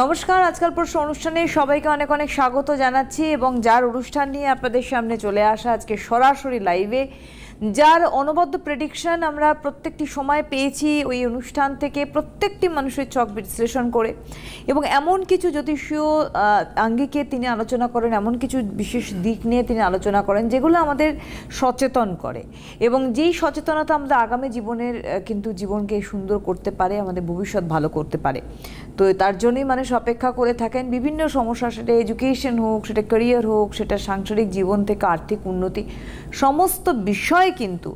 নমস্কার, আজকাল প্রশ্ন অনুষ্ঠানে সবাইকে অনেক অনেক স্বাগত জানাচ্ছি এবং যার অনুষ্ঠান নিয়ে আপনাদের সামনে চলে আসা আজকে সরাসরি লাইভে যার অনবদ্য প্রেডিকশন আমরা প্রত্যেকটি সময় পেয়েছি ওই অনুষ্ঠান থেকে প্রত্যেকটি মানুষের চক বিশ্লেষণ করে এবং এমন কিছু জ্যোতিষীয় আঙ্গিকে তিনি আলোচনা করেন, এমন কিছু বিশেষ দিক নিয়ে তিনি আলোচনা করেন যেগুলো আমাদের সচেতন করে এবং যেই সচেতনতা আমাদের আগামী জীবনের কিন্তু জীবনকে সুন্দর করতে পারে, আমাদের ভবিষ্যৎ ভালো করতে পারে। তো তার জন্যই মানুষ অপেক্ষা করে থাকেন বিভিন্ন সমস্যা, সেটা এডুকেশন হোক, সেটা ক্যারিয়ার হোক, সেটা সাংসারিক জীবন থেকে আর্থিক উন্নতি, সমস্ত বিষয়ে কিন্তু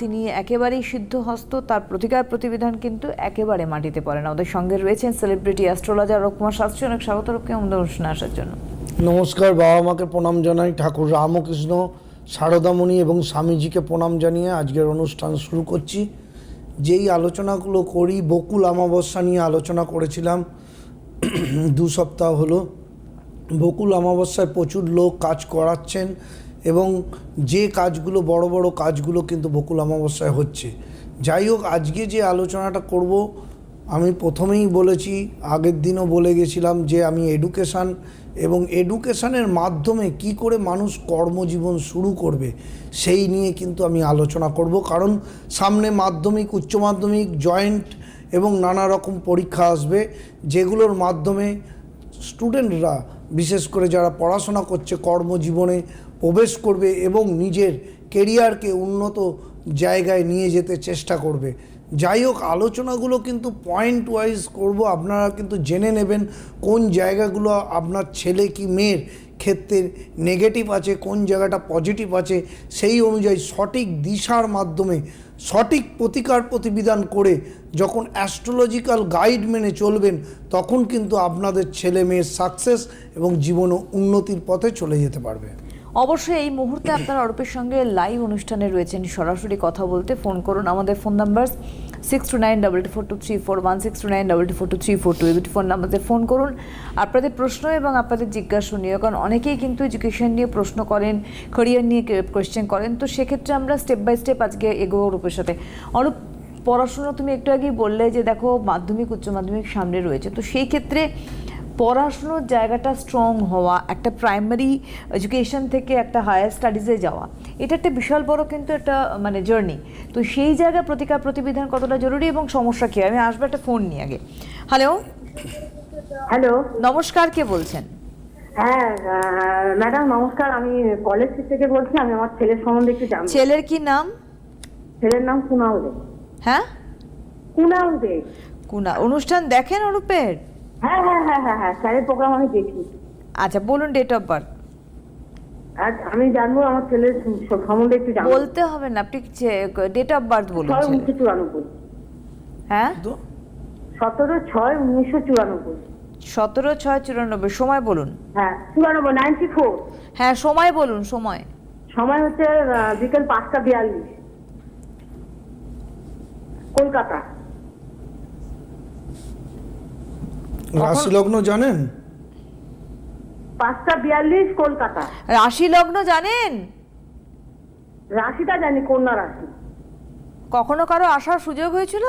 তিনি একেবারেই সিদ্ধহস্ত তার প্রতিকার প্রতিবিধান কিন্তু একেবারে মাটিতে পড়ে না। ওদের সঙ্গে রয়েছেন সেলিব্রিটি অ্যাস্ট্রোলজার রকুমার শাস্ত্রী। অনেক স্বাগত রূপকে আমাদের অনুষ্ঠানে আসার জন্য। নমস্কার, বাবা মাকে প্রণাম জানাই, ঠাকুর রামকৃষ্ণ, সারদামণি এবং স্বামীজিকে প্রণাম জানিয়ে আজকের অনুষ্ঠান শুরু করছি। যেই আলোচনাগুলো করি, বকুল অমাবস্যা নিয়ে আলোচনা করেছিলাম, দু সপ্তাহ হলো। বকুল অমাবস্যায় প্রচুর লোক কাজ করাচ্ছেন এবং যে কাজগুলো, বড় বড় কাজগুলো কিন্তু বকুল অমাবস্যায় হচ্ছে। যাই হোক, আজকে যে আলোচনাটা করব, আমি প্রথমেই বলেছি, আগের দিনও বলে গেছিলাম যে আমি এডুকেশান এবং এডুকেশানের মাধ্যমে কি করে মানুষ কর্মজীবন শুরু করবে, সেই নিয়ে কিন্তু আমি আলোচনা করব। কারণ সামনে মাধ্যমিক, উচ্চ মাধ্যমিক জয়েন্ট এবং নানা রকম পরীক্ষা আসবে, যেগুলোর মাধ্যমে স্টুডেন্টরা বিশেষ করে যারা পড়াশোনা করছে, কর্মজীবনে প্রবেশ করবে এবং নিজের কেরিয়ারকে উন্নত জায়গায় নিয়ে যেতে চেষ্টা করবে। যাই হোক, আলোচনাগুলো কিন্তু পয়েন্ট ওয়াইজ করব। আপনারা কিন্তু জেনে নেবেন কোন জায়গাগুলো আপনার ছেলে কি মেয়ের ক্ষেত্রে নেগেটিভ আছে, কোন জায়গাটা পজিটিভ আছে, সেই অনুযায়ী সঠিক দিশার মাধ্যমে সঠিক প্রতিকার প্রতিবিধান করে যখন অ্যাস্ট্রোলজিক্যাল গাইড মেনে চলবেন, তখন কিন্তু আপনাদের ছেলে মেয়ের সাকসেস এবং জীবন উন্নতির পথে চলে যেতে পারবে। অবশ্যই এই মুহূর্তে আপনারা অরূপের সঙ্গে লাইভ অনুষ্ঠানে রয়েছেন। সরাসরি কথা বলতে ফোন করুন। আমাদের phone number six two nine double two four two three four one six two nine double two four two three four two এই দুটি ফোন নাম্বারে ফোন করুন। আপনাদের প্রশ্ন এবং আপনাদের জিজ্ঞাসা নিয়ে কারণ অনেকেই কিন্তু এডুকেশন নিয়ে প্রশ্ন করেন ক্যারিয়ার নিয়ে কোয়েশ্চেন করেন। তো সেক্ষেত্রে আমরা স্টেপ বাই স্টেপ আজকে এগোবো অরূপের সাথে। অরূপ পড়াশুনো তুমি একটু আগেই বললে যে, দেখো, মাধ্যমিক, উচ্চ মাধ্যমিক সামনে রয়েছে। তো সেই ক্ষেত্রে পড়াশুনোর জায়গাটা স্ট্রং হওয়া একটা প্রাইমারি এডুকেশন থেকে একটা হায়ার স্টাডিজে যাওয়া এটা একটা বিশাল বড় কিন্তু একটা মানে জার্নি তো সেই জায়গায় প্রতিকার প্রতিবিধান কতটা জরুরি এবং সমস্যা কী? আমি আসব একটা ফোন নিয়ে আগে। হ্যালো হ্যালো নমস্কার কে বলছেন? হ্যাঁ ম্যাডাম নমস্কার। আমি কলেজ থেকে বলছি আমি আমার ছেলের সম্বন্ধে একটু জানব। ছেলের কি নাম? ছেলের নাম কুনাল দে। হ্যাঁ? কুনাল দে। কুনা অনুষ্ঠান দেখেন অরূপের হ্যাঁ হ্যাঁ হ্যাঁ হ্যাঁ হ্যাঁ স্যারের প্রোগ্রাম আমি দেখি। আচ্ছা বলুন ডেট অফ বার্থ আর আমি জানব আমার ছেলের সম্বন্ধে একটু জানব। বলতে হবে না আপনি ডেট অফ বার্থ বলুন ছয় উনিশশো চুরানব্বই। হ্যাঁ? তো সতেরো ছয় উনিশশো চুরানব্বই। সতেরো ছয় চুরানব্বই সময় বলুন। হ্যাঁ চুরানব্বই নাইনটি ফোর হ্যাঁ সময় বলুন সময়। সময় হচ্ছে আহ, বিকেল পাঁচটা বিয়াল্লিশ। কলকাতা। রাশি লগ্ন জানেন? পাঁচটা বিয়াল্লিশ কলকাতা। রাশি লগ্ন জানেন? রাশিটা জানি কন্যা রাশি। কখনো কারও আসার সুযোগ হয়েছিল?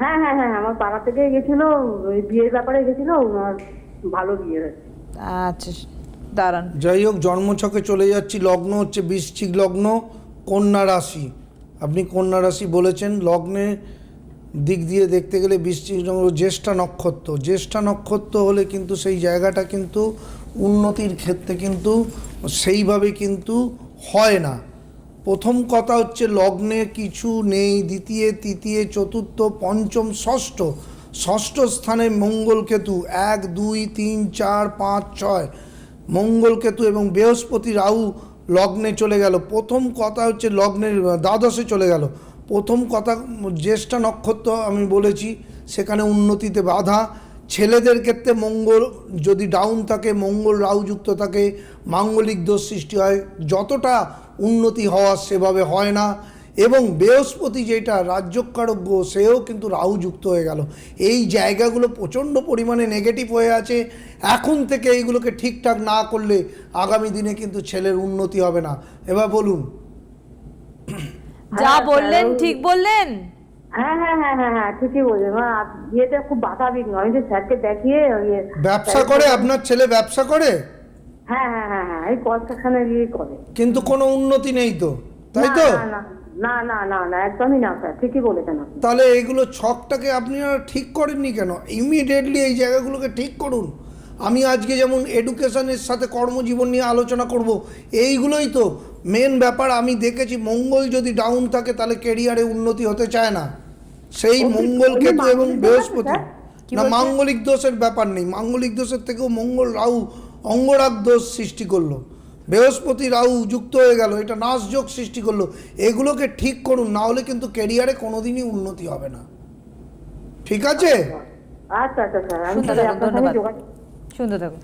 হ্যাঁ হ্যাঁ হ্যাঁ আমার পাড়া থেকে গেছিল ওই বিয়ের ব্যাপারে গেছিল ওনার ভালো বিয়ে হয়েছে। আচ্ছা দাঁড়ান। যাই হোক জন্মছকে চলে যাচ্ছি লগ্ন হচ্ছে বৃশ্চিক লগ্ন কন্যা রাশি। আপনি কন্যা রাশি বলেছেন লগ্নে দিক দিয়ে দেখতে গেলে লগ্ন জ্যেষ্ঠা নক্ষত্র। জ্যেষ্ঠা নক্ষত্র হলে কিন্তু সেই জায়গাটা কিন্তু উন্নতির ক্ষেত্রে কিন্তু সেইভাবে কিন্তু হয় না। প্রথম কথা হচ্ছে লগ্নে কিছু নেই, দ্বিতীয়, তৃতীয়, চতুর্থ, পঞ্চম, ষষ্ঠ। ষষ্ঠ স্থানে মঙ্গল কেতু। এক, দুই, তিন, চার, পাঁচ, ছয়। মঙ্গল কেতু এবং বৃহস্পতি রাহু লগ্নে চলে গেল। প্রথম কথা হচ্ছে লগ্নের দ্বাদশে চলে গেল। প্রথম কথা, জ্যেষ্ঠা নক্ষত্র আমি বলেছি, সেখানে উন্নতিতে বাধা। ছেলেদের ক্ষেত্রে মঙ্গল, যদি ডাউন থাকে, মঙ্গল রাহুযুক্ত থাকে, মাঙ্গলিক দোষ সৃষ্টি হয়, যতটা উন্নতি হওয়ার সেভাবে হয় না। এবং বৃহস্পতি যেটা রাজ্যকারক সেও কিন্তু রাহুযুক্ত হয়ে গেল। এই জায়গাগুলো প্রচণ্ড পরিমাণে নেগেটিভ হয়ে আছে। এখন থেকে এইগুলোকে ঠিকঠাক না করলে আগামী দিনে কিন্তু ছেলের উন্নতি হবে না। এবার বলুন। যা হ্যাঁ, বললেন ঠিক বললেন? হ্যাঁ হ্যাঁ হ্যাঁ হ্যাঁ হ্যাঁ ঠিকই বলছেন মা বিয়েতে খুব বাধা বিঘ্ন আমি যে স্যারকে দেখিয়ে ওই ব্যবসা করে আপনার ছেলে ব্যবসা করে? হ্যাঁ হ্যাঁ হ্যাঁ হ্যাঁ এই কনস্ট্রাকশনে গিয়ে করে। কিন্তু কোনো উন্নতি নেই তো তাই তো? না, না, না না না না একদমই না স্যার ঠিকই বলেছেন আপনি। তাহলে এইগুলো ছকটাকে আপনি ঠিক করেননি কেন? ইমিডিয়েটলি এই জায়গাগুলোকে ঠিক করুন। আমি আজকে যেমন এডুকেশনের সাথে কর্মজীবন নিয়ে আলোচনা করব এইগুলোই তো। মেন ব্যাপার আমি দেখেছি মঙ্গল যদি ডাউন থাকে তাহলে কেরিয়ারে উন্নতি হতে চায় না। সেই মঙ্গল কেতু এবং বৃহস্পতি। না মাঙ্গলিক দোষের ব্যাপার নেই। মাঙ্গলিক দোষের থেকেও মঙ্গল রাহু অঙ্গরাগ দোষ সৃষ্টি করল। বৃহস্পতি রাহু যুক্ত হয়ে গেল এটা নাশযোগ সৃষ্টি করল। এগুলোকে ঠিক করুন না হলে কিন্তু ক্যারিয়ারে কোনোদিনই উন্নতি হবে না। ঠিক আছে? আচ্ছা আচ্ছা স্যার আমি তাহলে আপনার সঙ্গে যোগাযোগ শুনতে থাকুন।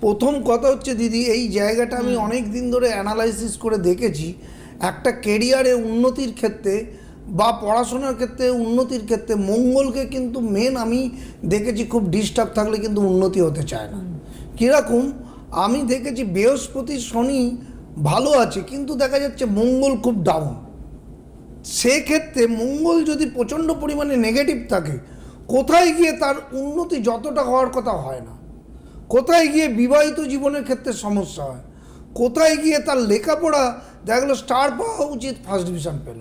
প্রথম কথা হচ্ছে দিদি এই জায়গাটা আমি অনেক দিন ধরে অ্যানালাইসিস করে দেখেছি। একটা কেরিয়ারে উন্নতির ক্ষেত্রে বা পড়াশোনার ক্ষেত্রে উন্নতির ক্ষেত্রে মঙ্গলকে কিন্তু মেন আমি দেখেছি খুব ডিস্টার্ব থাকলে কিন্তু উন্নতি হতে চায় না। কীরকম? আমি দেখেছি বৃহস্পতি শনি ভালো আছে কিন্তু দেখা যাচ্ছে মঙ্গল খুব ডাউন সেক্ষেত্রে মঙ্গল যদি প্রচণ্ড পরিমাণে নেগেটিভ থাকে কোথায় গিয়ে তার উন্নতি যতটা হওয়ার কথা হয় না। কোথায় গিয়ে বিবাহিত জীবনের ক্ষেত্রে সমস্যা হয়? কোথায় গিয়ে তার লেখাপড়া? দেখা গেলো স্টার পাওয়া উচিত ফার্স্ট ডিভিশন পেল।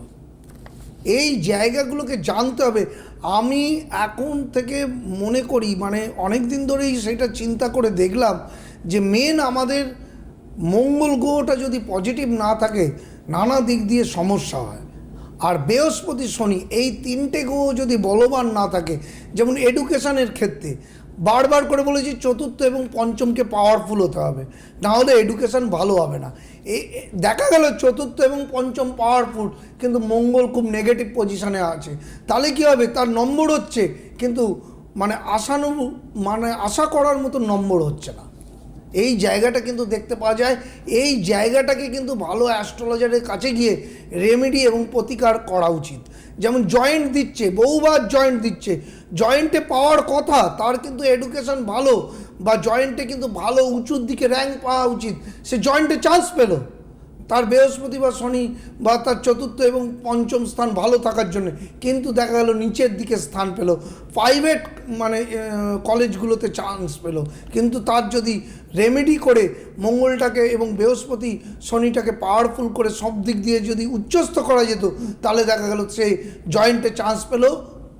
এই জায়গাগুলোকে জানতে হবে। আমি এখন থেকে মনে করি মানে অনেক দিন ধরেই সেটা চিন্তা করে দেখলাম যে মেন আমাদের মঙ্গল গ্রহটা যদি পজিটিভ না থাকে, নানা দিক দিয়ে সমস্যা হয়। আর বৃহস্পতি শনি, এই তিনটে গ্রহ যদি বলবান না থাকে, যেমন এডুকেশনের ক্ষেত্রে বারবার করে বলেছি চতুর্থ এবং পঞ্চমকে পাওয়ারফুল হতে হবে। না হলে এডুকেশন ভালো হবে না। এই দেখা গেল চতুর্থ এবং পঞ্চম পাওয়ারফুল কিন্তু মঙ্গল খুব নেগেটিভ পজিশানে আছে। তাহলে কি হবে? তার নম্বর হচ্ছে, কিন্তু মানে আশানু মানে আশা করার মতো নম্বর হচ্ছে না। এই জায়গাটা কিন্তু দেখতে পাওয়া যায়। এই জায়গাটাকে কিন্তু ভালো অ্যাস্ট্রোলজারের কাছে গিয়ে রেমেডি এবং প্রতিকার করা উচিত। যেমন জয়েন্ট দিচ্ছে, বহুবার জয়েন্ট দিচ্ছে। জয়েন্টে পাওয়ার কথা, তার কিন্তু এডুকেশন ভালো, বা জয়েন্টে কিন্তু ভালো উঁচুর দিকে র্যাঙ্ক পাওয়া উচিত। সে জয়েন্টে চান্স পেল। তার বৃহস্পতি বা শনি বা তার চতুর্থ এবং পঞ্চম স্থান ভালো থাকার জন্য। কিন্তু দেখা গেল নিচের দিকে স্থান পেল। প্রাইভেট মানে কলেজগুলোতে চান্স পেল। কিন্তু তার যদি রেমেডি করে মঙ্গলটাকে এবং বৃহস্পতি শনিটাকে পাওয়ারফুল করে সব দিক দিয়ে যদি উচ্চস্থ করা যেত, তাহলে দেখা গেল সে জয়েন্টে চান্স পেল,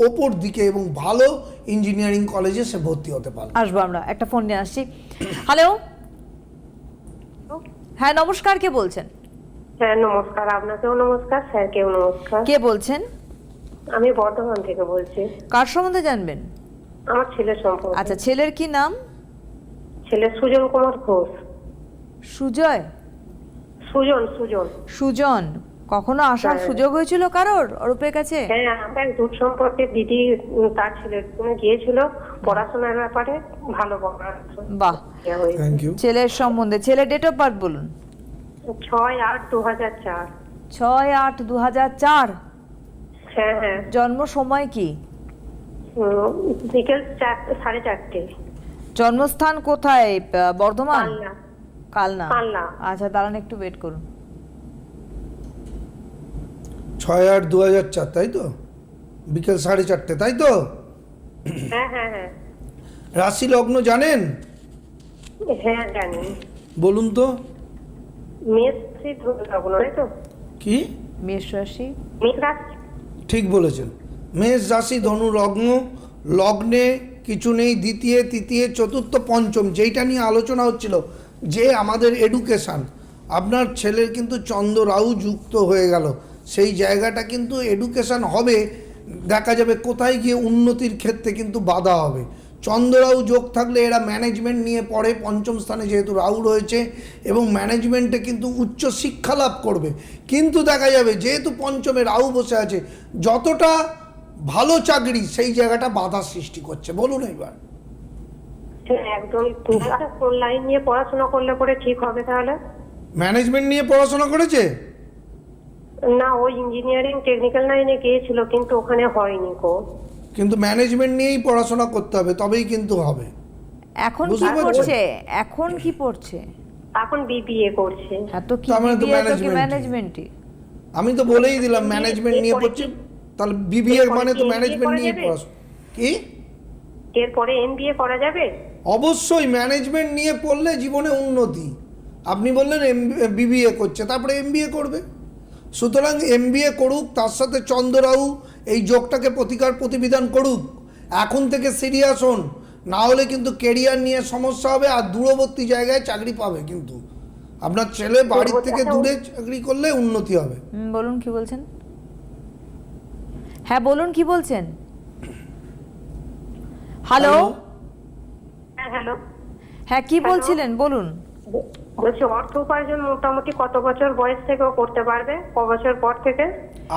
ওপর দিকে এবং ভালো ইঞ্জিনিয়ারিং কলেজে সে ভর্তি হতে পারে আসব আমরা, একটা ফোন নিয়ে আসছি। হ্যালো হ্যাঁ নমস্কার কে বলছেন? হ্যাঁ নমস্কার আপনাকেও নমস্কার স্যারকেও নমস্কার। কে বলছেন? আমি বর্ধমান থেকে বলছি। কার সম্বন্ধে জানবেন? আমার ছেলের সম্পর্কে আচ্ছা ছেলের কি নাম? ছেলে সুজন কুমার ঘোষ। সুজয়? সুজন সুজন। সুজন কখনো আসার হ্যাঁ। সুযোগ হয়েছিল কারোর অরূপের কাছে? হ্যাঁ আমরা দূর সম্পর্কে দিদি তার ছেলের গিয়েছিল পড়াশোনার ব্যাপারে ভালো বাহ। থ্যাংক ইউ ছেলের সম্বন্ধে ছেলে ডেট অফ বার্থ বলুন। ছয় আট দু হাজার চার। ছয় আট দু হাজার চার? হ্যাঁ হ্যাঁ। জন্ম সময় কি? বিকেল সাড়ে চারটে। জন্মস্থান কোথায়? আহ, বর্ধমান? কালনা। আচ্ছা দাঁড়ান একটু ওয়েট করুন। ছয় আট দু হাজার চার তাই তো? বিকেল সাড়ে চারটে তাই তো? হ্যাঁ হ্যাঁ হ্যাঁ। রাশি লগ্ন জানেন? হ্যাঁ বলুন তো। কি? মেষ রাশি। ঠিক বলেছেন। মেষ রাশি ধনু লগ্ন লগ্নে কিছু নেই দ্বিতীয় তৃতীয় চতুর্থ পঞ্চম যেইটা নিয়ে আলোচনা হচ্ছিল যে আমাদের এডুকেশান আপনার ছেলের কিন্তু চন্দ্র রাহু যুক্ত হয়ে গেল। সেই জায়গাটা কিন্তু এডুকেশান হবে। দেখা যাবে কোথায় গিয়ে উন্নতির ক্ষেত্রে কিন্তু বাধা হবে। চন্দ্ররাহু যোগ থাকলে এরা ম্যানেজমেন্ট নিয়ে পড়ে পঞ্চম স্থানে যেহেতু রাহু রয়েছে এবং ম্যানেজমেন্টে কিন্তু উচ্চ শিক্ষা লাভ করবে। কিন্তু দেখা যাবে যেহেতু পঞ্চমে রাহু বসে আছে যতটা ভালো চাকরি সেই জায়গাটা বাধা সৃষ্টি করছে। বলুন এবার। হ্যাঁ একদম। কোন লাইন নিয়ে পড়াশোনা করলে পরে ঠিক হবে তাহলে? ম্যানেজমেন্ট নিয়ে পড়াশোনা করেছে? না ও ইঞ্জিনিয়ারিং টেকনিক্যাল লাইনে গিয়েছিল কিন্তু ওখানে হয়নি কো কিন্তু ম্যানেজমেন্ট নিয়েই পড়াশোনা করতে হবে তবেই কিন্তু হবে। এখন কি বুঝতে? পড়ছে? এখন কি পড়ছে? এখন বিবিএ করছে। এত কি তার মানে তো BBA তো কি management-ই। ম্যানেজমেন্টই আমি তো বলেই দিলাম ম্যানেজমেন্ট নিয়ে পড়ছে তাহলে বিবিএ এরপরে মানে তো ম্যানেজমেন্ট করা নিয়ে যাবে? পড়াশোনা কি? এরপরে এমবিএ করা যাবে? অবশ্যই ম্যানেজমেন্ট নিয়ে পড়লে জীবনে উন্নতি। আপনি বললেন এম বিবিএ করছে তারপরে এমবিএ করবে। সুতরাং এমবিএ করুক তার সাথে চন্দ্ররাহু এই যোগটাকে প্রতিকার প্রতিবিধান করুক। এখন থেকে সিরিয়াস হন না হলে কিন্তু কেরিয়ার নিয়ে সমস্যা হবে আর দূরবর্তী জায়গায় চাকরি পাবে কিন্তু। আপনার ছেলে বাড়ির থেকে দূরে চাকরি করলে উন্নতি হবে। বলুন কি বলছেন? হ্যাঁ বলুন কি বলছেন? হ্যালো হ্যাঁ হ্যালো হ্যাঁ কি বলছিলেন? বলুন। বলছি অর্থ উপার্জন মোটামুটি কত বছর বয়স থেকেও করতে পারবে? ক বছর পর থেকে?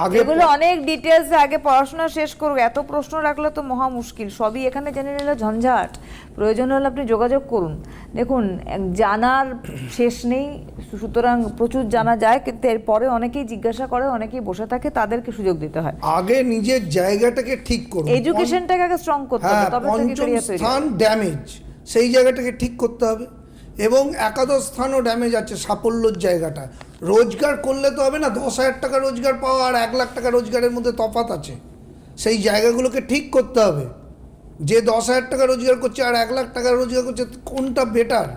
আগে এগুলো অনেক ডিটেলস আগে পড়াশোনা শেষ করুক। এত প্রশ্ন রাখলে তো মহা মুশকিল। সবই এখানে জেনে নিলে ঝঞ্ঝাট। প্রয়োজন হলে আপনি যোগাযোগ করুন। দেখুন জানার শেষ নেই। সুতরাং প্রচুর জানা যায় কিন্তু এরপরে অনেকেই জিজ্ঞাসা করে অনেকেই বসে থাকে তাদেরকে সুযোগ দিতে হয়। আগে নিজের জায়গাটাকে ঠিক করুন। এডুকেশনটাকে আগে স্ট্রং করতে হবে হ্যাঁ তবে থেকে। স্থান ড্যামেজ সেই জায়গাটাকে ঠিক করতে হবে। এবং একাদশ স্থানও ড্যামেজ আছে সাফল্যর জায়গাটা। রোজগার করলে তো হবে না, দশ হাজার টাকা রোজগার পাওয়া আর এক লাখ টাকা রোজগারের মধ্যে তফাৎ আছে। সেই জায়গাগুলোকে ঠিক করতে হবে। যে দশ হাজার টাকা রোজগার করছে আর এক লাখ টাকা রোজগার করছে, কোনটা বেটার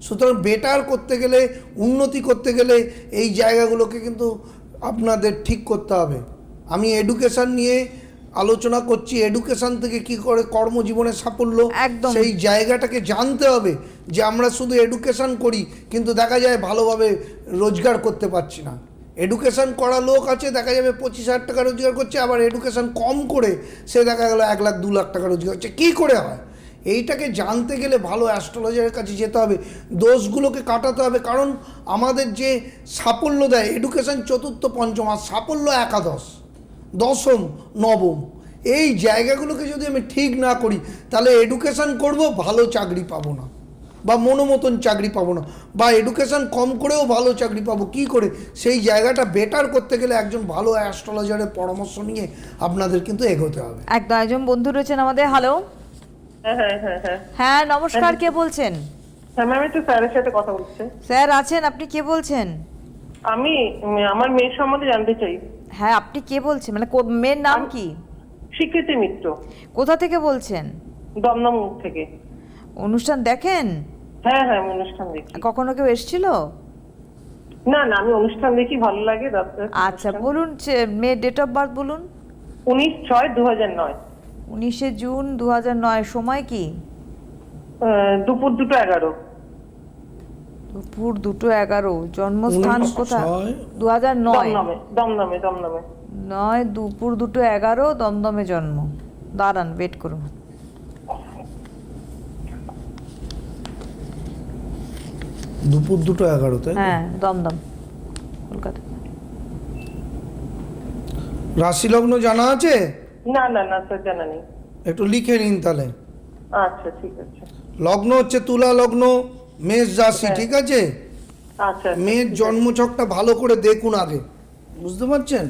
সুতরাং বেটার করতে গেলে, উন্নতি করতে গেলে এই জায়গাগুলোকে কিন্তু আপনাদের ঠিক করতে হবে। আমি এডুকেশন নিয়ে আলোচনা করছি এডুকেশন থেকে কি করে কর্মজীবনে সাফল্য একদম। সেই জায়গাটাকে জানতে হবে যে আমরা শুধু এডুকেশন করি কিন্তু দেখা যায় ভালোভাবে রোজগার করতে পারছি না। এডুকেশন করা লোক আছে দেখা যাবে পঁচিশ হাজার টাকা রোজগার করছে আবার এডুকেশন কম করে সে দেখা গেলো এক লাখ দু লাখ টাকা রোজগার করছে। কী করে হয়? এইটাকে জানতে গেলে ভালো অ্যাস্ট্রোলজারের কাছে যেতে হবে দোষগুলোকে কাটাতে হবে কারণ আমাদের যে সাফল্য দেয় এডুকেশন চতুর্থ পঞ্চম আর সাফল্য একাদশ। দশম নবম। এই জায়গাগুলোকে যদি আমি ঠিক না করি তাহলে এডুকেশন করব ভালো চাকরি পাবো না। বা মনোমতন চাকরি পাবো না। বা এডুকেশন কম করেও ভালো চাকরি পাবো। কি করে? সেই জায়গাটা বেটার করতে গেলে একজন ভালো অ্যাস্ট্রোলজারের পরামর্শ নিয়ে আপনাদের কিন্তু এগোতে হবে। একদম একজন বন্ধু রয়েছেন আমাদের। হ্যালো হ্যাঁ হ্যাঁ হ্যাঁ হ্যাঁ। নমস্কার। কে বলছেন? ম্যাম একটু স্যারের সাথে কথা বলছে। স্যার আছেন? আপনি কে বলছেন? আমি আমার মেয়ের সম্বন্ধে জানতে চাই। হ্যাঁ আপনি কে বলছেন? মানে মেয়ের নাম কি? স্বীকৃতি মিত্র। কোথা থেকে বলছেন? দমদম থেকে। অনুষ্ঠান দেখেন? হ্যাঁ হ্যাঁ আমি অনুষ্ঠান দেখি। কখনো কেউ এসেছিল? না না আমি অনুষ্ঠান দেখি ভালো লাগে আচ্ছা বলুন মেয়ের ডেট অফ বার্থ বলুন। উনিশ ছয় দু হাজার নয়। উনিশে জুন দু হাজার নয় সময় কি? দুপুর দুটো এগারো। দুপুর দুটো এগারো। জন্মস্থান কোথায় দু হাজার নয়। দমদমে দমদমে নয় দুপুর দুটো এগারো দমদমে জন্ম। দাঁড়ান ওয়েট করুন। দুপুর দুটো এগারোতে হ্যাঁ দমদম কলকাতা। রাশি লগ্ন জানা আছে? না না না স্যার জানা নেই। একটু লিখে নিন তাহলে। আচ্ছা ঠিক আছে। লগ্ন হচ্ছে তুলা লগ্ন। মেষ রাশি হ্যাঁ। ঠিক আছে? আচ্ছা মেয়ের জন্মছকটা ভালো করে দেখুন আগে। বুঝতে পারছেন?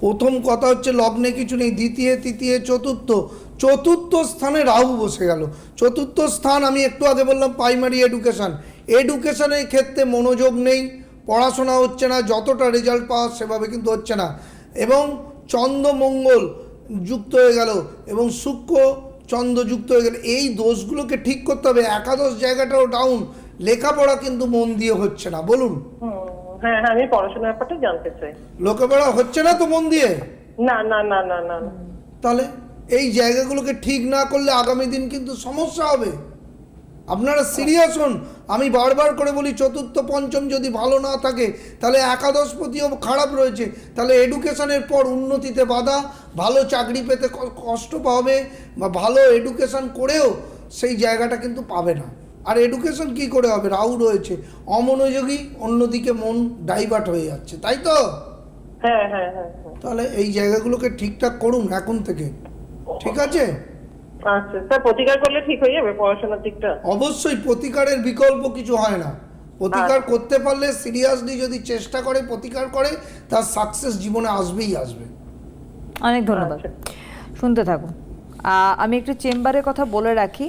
প্রথম কথা হচ্ছে লগ্নে কিছু নেই দ্বিতীয় তৃতীয় চতুর্থ। চতুর্থ স্থানে রাহু বসে গেল। চতুর্থ স্থান আমি একটু আগে বললাম প্রাইমারি এডুকেশন এডুকেশনের ক্ষেত্রে মনোযোগ নেই পড়াশোনা হচ্ছে না যতটা রেজাল্ট পাওয়া সেভাবে কিন্তু হচ্ছে না। এবং চন্দ্রমঙ্গল যুক্ত হয়ে গেল এবং শুক্র চন্দ্র যুক্ত হয়ে গেলে এই দোষগুলোকে ঠিক করতে হবে। একাদশ জায়গাটাও ডাউন লেখাপড়া কিন্তু মন দিয়ে হচ্ছে না। বলুন। হ্যাঁ হ্যাঁ আমি পড়াশোনার ব্যাপারটা জানতে চাই। লেখাপড়া হচ্ছে না তো মন দিয়ে? না না না না না না। তাহলে এই জায়গাগুলোকে ঠিক না করলে আগামী দিন কিন্তু সমস্যা হবে। আপনারা সিরিয়াস হন। আমি বারবার করে বলি চতুর্থ পঞ্চম যদি ভালো না থাকে তাহলে একাদশপতিও খারাপ রয়েছে। তাহলে এডুকেশনের পর উন্নতিতে বাধা ভালো চাকরি পেতে কষ্ট পাবে বা ভালো এডুকেশন করেও সেই জায়গাটা কিন্তু পাবে না। আর এডুকেশন কি করে হবে? রাহু রয়েছে। অমনোযোগী অন্যদিকে মন ডাইভার্ট হয়ে যাচ্ছে তাই তো? হ্যাঁ হ্যাঁ হ্যাঁ। তাহলে এই জায়গাগুলোকে ঠিকঠাক করুন এখন থেকে। ঠিক আছে? আচ্ছা স্যার প্রতিকার করলে ঠিক হয়ে যাবে পড়াশোনার দিকটা? অবশ্যই প্রতিকারের বিকল্প কিছু হয় না। প্রতিকার করতে পারলে সিরিয়াসলি যদি চেষ্টা করে প্রতিকার করে তার সাকসেস জীবনে আসবেই আসবে। অনেক ধন্যবাদ। আচ্ছা। শুনতে থাকুন। আহ, আমি একটু চেম্বারের কথা বলে রাখি।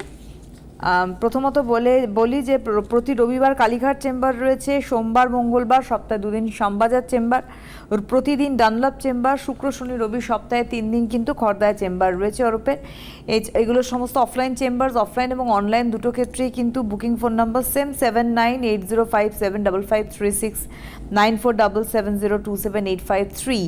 প্রথমত বলে, বলি যে প্রতি রবিবার কালীঘাট চেম্বার রয়েছে, সোমবার, মঙ্গলবার, সপ্তাহে দুদিন শ্যামবাজার চেম্বার, প্রতিদিন ডানলাপ চেম্বার, শুক্র, শনি, রবি সপ্তাহে তিন দিন কিন্তু খড়দায় চেম্বার রয়েছে ওরপে। এই, এগুলো সমস্ত অফলাইন চেম্বার অফলাইন এবং অনলাইন দুটো ক্ষেত্রেই কিন্তু booking phone number same seven nine eight zero five seven double five three six nine four double seven zero two seven eight five three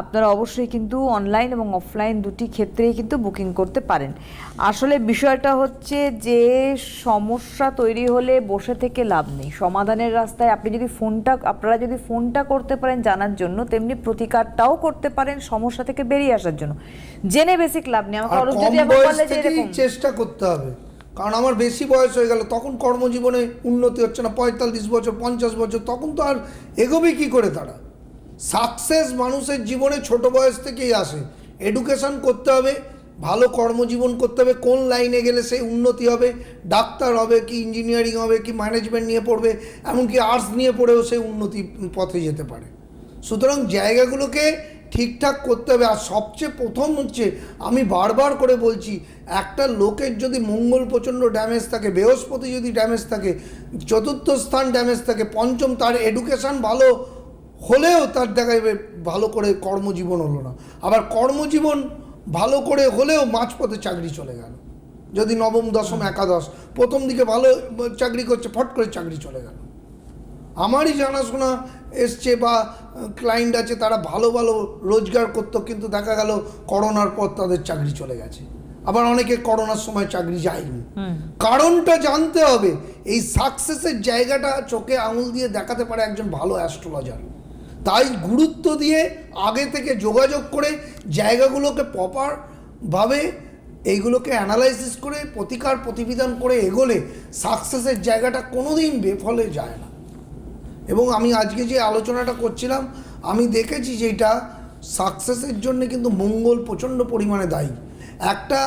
আপনারা অবশ্যই কিন্তু অনলাইন এবং অফলাইন দুটি ক্ষেত্রেই কিন্তু বুকিং করতে পারেন। আসলে বিষয়টা হচ্ছে যে সমস্যা তৈরি হলে বসে থেকে লাভ নেই। সমাধানের রাস্তায় আপনি যদি ফোনটা আপনারা যদি ফোনটা করতে পারেন জানার জন্য তেমনি প্রতিকারটাও করতে পারেন সমস্যা থেকে বেরিয়ে আসার জন্য। জেনে বেসিক লাভ নেই। আমাকে অরূপ যদি বলে যে এরকম। চেষ্টা করতে হবে। কারণ আমার বেশি বয়স হয়ে গেল তখন কর্মজীবনে উন্নতি হচ্ছে না পঁয়তাল্লিশ বছর পঞ্চাশ বছর তখন তো আর এগোবে কি করে তারা? সাকসেস মানুষের জীবনে ছোট বয়স থেকেই আসে। এডুকেশন করতে হবে ভালো কর্মজীবন করতে হবে, কোন লাইনে গেলে সে উন্নতি হবে, ডাক্তার হবে কি ইঞ্জিনিয়ারিং হবে কি ম্যানেজমেন্ট নিয়ে পড়বে, এমনকি আর্টস নিয়ে পড়েও সে উন্নতি পথে যেতে পারে। সুতরাং জায়গাগুলোকে ঠিকঠাক করতে হবে, আর সবচেয়ে প্রথম হচ্ছে, আমি বারবার করে বলছি, একটা লোকের যদি মঙ্গল প্রচণ্ড ড্যামেজ থাকে, বৃহস্পতি যদি ড্যামেজ থাকে, চতুর্থ স্থান ড্যামেজ থাকে, পঞ্চম তার এডুকেশন ভালো হলেও তার দেখা যাবে ভালো করে কর্মজীবন হলো না। আবার কর্মজীবন ভালো করে হলেও মাঝপথে চাকরি চলে গেল। যদি নবম দশম একাদশ প্রথম দিকে ভালো চাকরি করছে ফট করে চাকরি চলে গেল। আমারই জানাশোনা এসছে বা ক্লায়েন্ট আছে তারা ভালো ভালো রোজগার করতো কিন্তু দেখা গেল করোনার পর তাদের চাকরি চলে গেছে। আবার অনেকে করোনার সময় চাকরি যায়নি। কারণটা জানতে হবে এই সাকসেসের জায়গাটা চোখে আঙুল দিয়ে দেখাতে পারে একজন ভালো অ্যাস্ট্রোলজার তাই গুরুত্ব দিয়ে আগে থেকে যোগাযোগ করে জায়গাগুলোকে প্রপারভাবে এইগুলোকে অ্যানালাইসিস করে, প্রতিকার প্রতিবিধান করে এগোলে সাকসেসের জায়গাটা কোনোদিন বেফলে যায় না। এবং আমি আজকে যে আলোচনাটা করছিলাম, আমি দেখেছি যে এটা সাকসেসের জন্য কিন্তু মঙ্গল প্রচণ্ড পরিমাণে দায়ী। একটা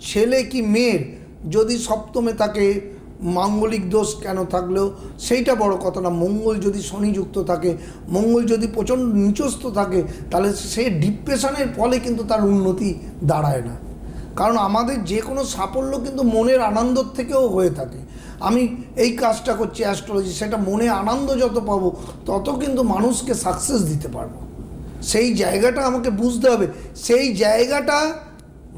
ছেলে কি মেয়ের যদি সপ্তমে তাকে মাঙ্গলিক দোষ কেন থাকলেও সেইটা বড় কথা না। মঙ্গল যদি শনিযুক্ত থাকে, মঙ্গল যদি প্রচণ্ড নিচস্থ থাকে, তাহলে সে ডিপ্রেশনের ফলে কিন্তু তার উন্নতি দাঁড়ায় না। কারণ আমাদের যে কোনো সাফল্য কিন্তু মনের আনন্দর থেকেও হয়ে থাকে। আমি এই কাজটা করছি অ্যাস্ট্রোলজি সেটা মনে আনন্দ যত পাবো, তত কিন্তু মানুষকে সাকসেস দিতে পারব। সেই জায়গাটা আমাকে বুঝতে হবে। সেই জায়গাটা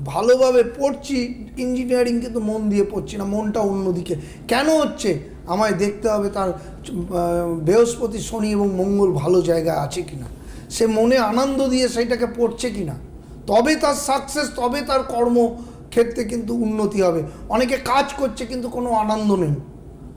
ভালোভাবে পড়ছি ইঞ্জিনিয়ারিং কিন্তু মন দিয়ে পড়ছি না, মনটা অন্যদিকে। কেন হচ্ছে? আমায় দেখতে হবে তার বৃহস্পতি, শনি এবং মঙ্গল ভালো জায়গায় আছে কিনা। সে মনে আনন্দ দিয়ে সেইটাকে পড়ছে কিনা। তবে তার সাকসেস তবে তার কর্মক্ষেত্রে কিন্তু উন্নতি হবে। অনেকে কাজ করছে কিন্তু কোনো আনন্দ নেই।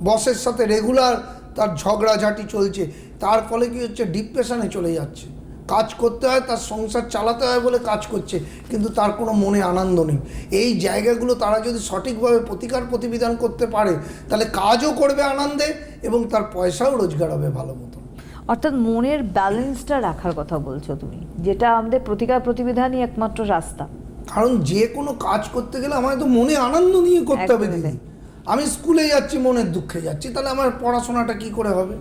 বসের সাথে রেগুলার তার ঝগড়াঝাটি চলছে। তার ফলে কি হচ্ছে? ডিপ্রেশনে চলে যাচ্ছে। কাজ করতে হয় তার সংসার চালাতে হয় বলে কাজ করছে কিন্তু তার কোনো মনে আনন্দ নেই। এই জায়গাগুলো তারা যদি সঠিকভাবে প্রতিকার প্রতিবিধান করতে পারে তাহলে কাজও করবে আনন্দে এবং তার পয়সাও রোজগার হবে ভালো মতো অর্থাৎ মনের ব্যালেন্সটা রাখার কথা বলছো তুমি যেটা আমাদের প্রতিকার প্রতিবিধানই একমাত্র রাস্তা। কারণ যে কোনো কাজ করতে গেলে আমায় তো মনে আনন্দ নিয়ে করতে হবে দিদি। আমি স্কুলে যাচ্ছি মনের দুঃখে যাচ্ছি তাহলে আমার পড়াশোনাটা কি করে হবে?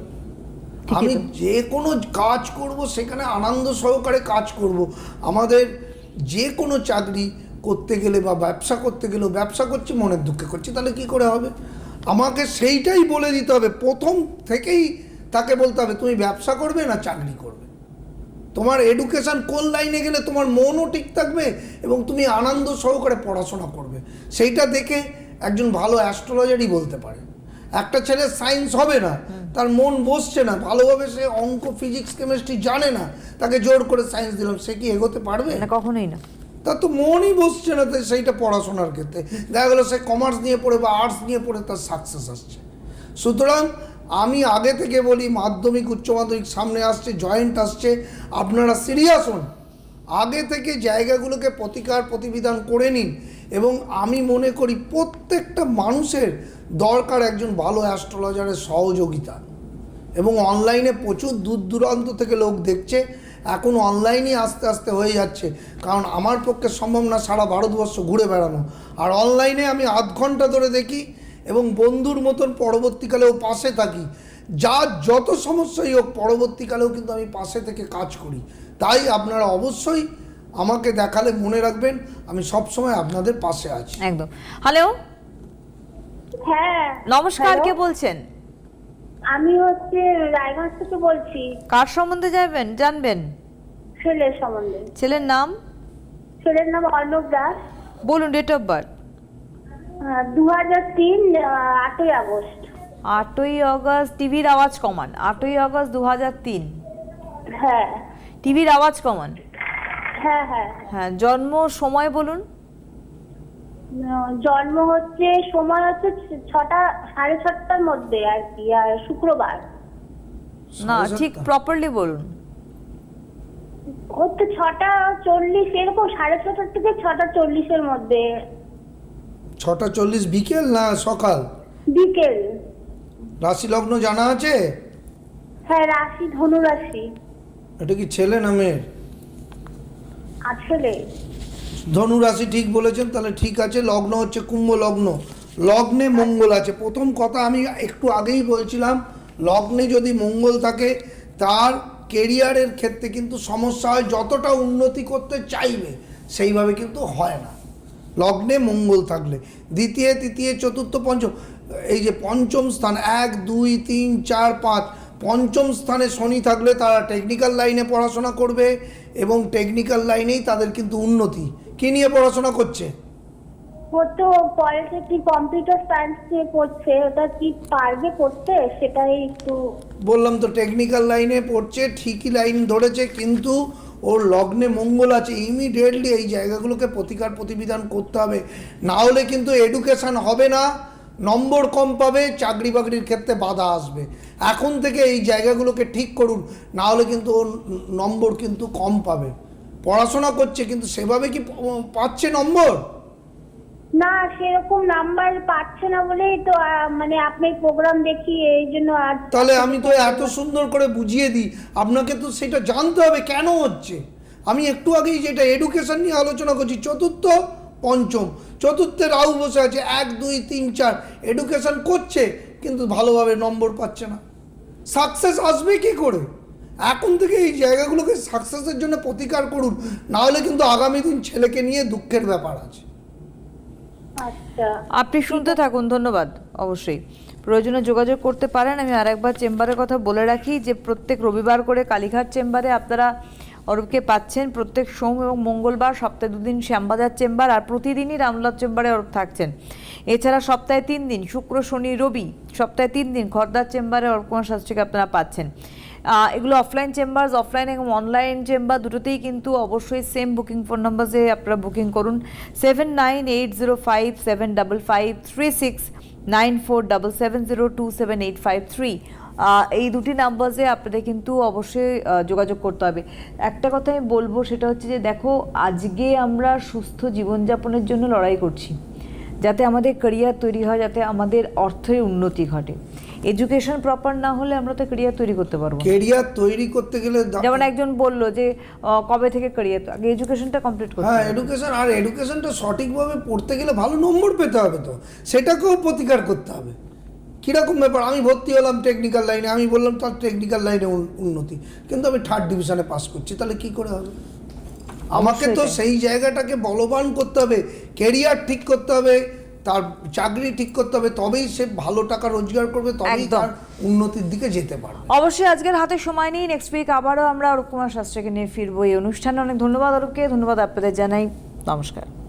আমি যে কোনো কাজ করব সেখানে আনন্দ সহকারে কাজ করব। আমাদের যে কোনো চাকরি করতে গেলে বা ব্যবসা করতে গেলেও ব্যবসা করছি মনের দুঃখে করছি তাহলে কি করে হবে? আমাকে সেইটাই বলে দিতে হবে। প্রথম থেকেই তাকে বলতে হবে তুমি ব্যবসা করবে না চাকরি করবে? তোমার এডুকেশন কোন লাইনে গেলে তোমার মনও ঠিক থাকবে এবং তুমি আনন্দ সহকারে পড়াশোনা করবে। সেইটা দেখে একজন ভালো অ্যাস্ট্রোলজারই বলতে পারে। একটা ছেলে সায়েন্স হবে না। তার মন বসছে না ভালোভাবে সে অঙ্ক ফিজিক্স কেমিস্ট্রি জানে না তাকে জোর করে সায়েন্স দিলাম সে কি এগোতে পারবে? না কখনোই না। তার তো মনই বসছে না তাই সেইটা পড়াশোনার ক্ষেত্রে। দেখা গেলো সে কমার্স নিয়ে পড়ে বা আর্টস নিয়ে পড়ে তার সাকসেস আসছে। সুতরাং আমি আগে থেকে বলি মাধ্যমিক উচ্চ মাধ্যমিক সামনে আসছে জয়েন্ট আসছে। আপনারা সিরিয়াস হন। আগে থেকে জায়গাগুলোকে প্রতিকার প্রতিবিধান করে নিন। এবং আমি মনে করি প্রত্যেকটা মানুষের দরকার একজন ভালো অ্যাস্ট্রোলজারের সহযোগিতা। এবং অনলাইনে প্রচুর দূর দূরান্ত থেকে লোক দেখছে, এখন অনলাইনই আস্তে আস্তে হয়ে যাচ্ছে। কারণ আমার পক্ষে সম্ভব না সারা ভারতবর্ষ ঘুরে বেড়ানো। আর অনলাইনে আমি আধ ঘণ্টা ধরে দেখি এবং বন্ধুর মতন পরবর্তীকালেও পাশে থাকি। যার যত সমস্যাই হোক, পরবর্তীকালেও কিন্তু আমি পাশে থেকে কাজ করি। তাই আপনারা অবশ্যই আমাকে দেখালে মনে রাখবেন আমি সবসময় আপনাদের পাশে আছি। একদম। হ্যালো হ্যাঁ নমস্কার কে বলছেন? আমি হচ্ছে রায়গঞ্জ থেকে বলছি। কার সম্বন্ধে যাবেন? জানবেন? ছেলের সম্বন্ধে। ছেলের নাম? ছেলের নাম অর্ণব দাস। বলুন ডেট অফ বার্থ দু হাজার তিন আটই আগস্ট। আটই আগস্ট টিভির আওয়াজ কমান। আটই আগস্ট দু হাজার তিন। হ্যাঁ। টিভির আওয়াজ কমান। হ্যাঁ হ্যাঁ হ্যাঁ। জন্ম সময় বলুন। জন্ম হচ্ছে সময় হচ্ছে ছটা সাড়ে ছটার মধ্যে আর কি আর শুক্রবার। না ঠিক প্রপারলি বলুন। হচ্ছে ছটা চল্লিশ এরকম সাড়ে ছটার থেকে ছটা চল্লিশের মধ্যে। ছটা চল্লিশ বিকেল না সকাল? বিকেল। রাশি লগ্ন জানা আছে? হ্যাঁ রাশি ধনু রাশি এটা কি ছেলে না মেয়ের? আসলে? ধনু রাশি ঠিক বলেছেন, তাহলে ঠিক আছে। লগ্ন হচ্ছে কুম্ভ লগ্ন। লগ্নে মঙ্গল আছে। প্রথম কথা আমি একটু আগেই বলছিলাম, লগ্নে যদি মঙ্গল থাকে, তার কেরিয়ারের ক্ষেত্রে কিন্তু সমস্যা হয়, যতটা উন্নতি করতে চাইবে, সেইভাবে কিন্তু হয় না। লগ্নে মঙ্গল থাকলে। দ্বিতীয়, তৃতীয়, চতুর্থ, পঞ্চম, এই যে পঞ্চম স্থান, এক, দুই, তিন, চার, পাঁচ, পঞ্চম স্থানে শনি থাকলে তারা টেকনিক্যাল লাইনে পড়াশোনা করবে এবং টেকনিক্যাল লাইনেই তাদের কিন্তু উন্নতি। কি নিয়ে পড়াশোনা করছে? ও পলিটেকনিক কম্পিউটার সায়েন্স নিয়ে পড়ছে। ওটা কি পারবে করতে সেটাই একটু বললাম তো টেকনিক্যাল লাইনে পড়ছে ঠিকই লাইন ধরেছে কিন্তু ওর লগ্নে মঙ্গল আছে। ইমিডিয়েটলি এই জায়গাগুলোকে প্রতিকার প্রতিবিধান করতে হবে। না হলে কিন্তু এডুকেশন হবে না নম্বর কম পাবে চাকরি বাকরির ক্ষেত্রে বাধা আসবে। এখন থেকে এই জায়গাগুলোকে ঠিক করুন না হলে কিন্তু ওর নম্বর কিন্তু কম পাবে। পড়াশোনা করছে কিন্তু সেভাবে কি পাচ্ছে নম্বর? না সেরকম নাম্বার পাচ্ছে না বলেই তো মানে আপনি প্রোগ্রাম দেখি এই জন্য আজ তাহলে আমি তো এত সুন্দর করে বুঝিয়ে দিই আপনাকে তো সেটা জানতে হবে কেন হচ্ছে? আমি একটু আগেই যেটা এডুকেশন নিয়ে আলোচনা করছি চতুর্থ পঞ্চম। চতুর্থে রাহু বসে আছে এক দুই তিন চার। এডুকেশন করছে কিন্তু ভালোভাবে নম্বর পাচ্ছে না। সাকসেস আসবে কি করে? এখন থেকে এই জায়গাগুলোকে সাকসেসের জন্য প্রতিকার করুন না হলে কিন্তু আগামী দিন ছেলেকে নিয়ে দুঃখের ব্যাপার আছে। আচ্ছা। আপনি শুনতে থাকুন ধন্যবাদ অবশ্যই। প্রয়োজনে যোগাযোগ করতে পারেন আমি আরেকবার চেম্বারের কথা বলে রাখি যে প্রত্যেক রবিবার করে কালীঘাট চেম্বারে আপনারা অরূপকে পাচ্ছেন প্রত্যেক সোম এবং মঙ্গলবার, সপ্তাহে দুদিন শ্যামবাজার চেম্বার আর প্রতিদিনই রামলাল চেম্বারে অরূপ থাকছেন। এছাড়া সপ্তাহে তিন দিন, শুক্র, শনি, রবি, সপ্তাহে তিন দিন খর্দার চেম্বারে অরূপ কুমার শাস্ত্রীকে আপনারা পাচ্ছেন। এগুলো অফলাইন চেম্বার অফলাইন এবং অনলাইন চেম্বার দুটোতেই কিন্তু অবশ্যই সেম বুকিং ফোন নাম্বারে আপনারা বুকিং করুন seven nine eight zero five seven double five three six nine four double seven zero two seven eight five three এই দুটি নাম্বারে আপনাদের কিন্তু অবশ্যই যোগাযোগ করতে হবে। একটা কথা আমি বলব সেটা হচ্ছে যে দেখো আজকে আমরা সুস্থ জীবনযাপনের জন্য লড়াই করছি। যাতে আমাদের ক্যারিয়ার তৈরি হয় যাতে আমাদের অর্থের উন্নতি ঘটে। এডুকেশন প্রপার না হলে আমরা তো ক্যারিয়ার তৈরি করতে পারব না। কেরিয়ার তৈরি করতে গেলে যেমন একজন বলল যে কবে থেকে ক্যারিয়ার আগে এডুকেশনটা কমপ্লিট করতে হ্যাঁ। এডুকেশন আর এডুকেশনটা সঠিকভাবে পড়তে গেলে ভালো নম্বর পেতে হবে তো। সেটাকেও প্রতিকার করতে হবে। কীরকম ব্যাপার? আমি ভর্তি হলাম টেকনিক্যাল লাইনে আমি বললাম তার টেকনিক্যাল লাইনে উন্নতি। কিন্তু আমি থার্ড ডিভিশনে পাস করছি। তাহলে কি করে হবে? আমাকে তো সেই জায়গাটাকে বলবান করতে হবে। কেরিয়ার ঠিক করতে হবে। তার চাকরি ঠিক করতে হবে। তবেই সে ভালো টাকা রোজগার করবে। তবেই তার উন্নতির দিকে যেতে পারবে। অবশ্যই আজকের হাতে সময় নেই। নেক্সট উইক আবারও আমরা অরূপ কুমার শাস্ত্রীকে নিয়ে ফিরবো এই অনুষ্ঠানে। অনেক ধন্যবাদ অরূপকে। ধন্যবাদ আপনাদের জানাই। নমস্কার।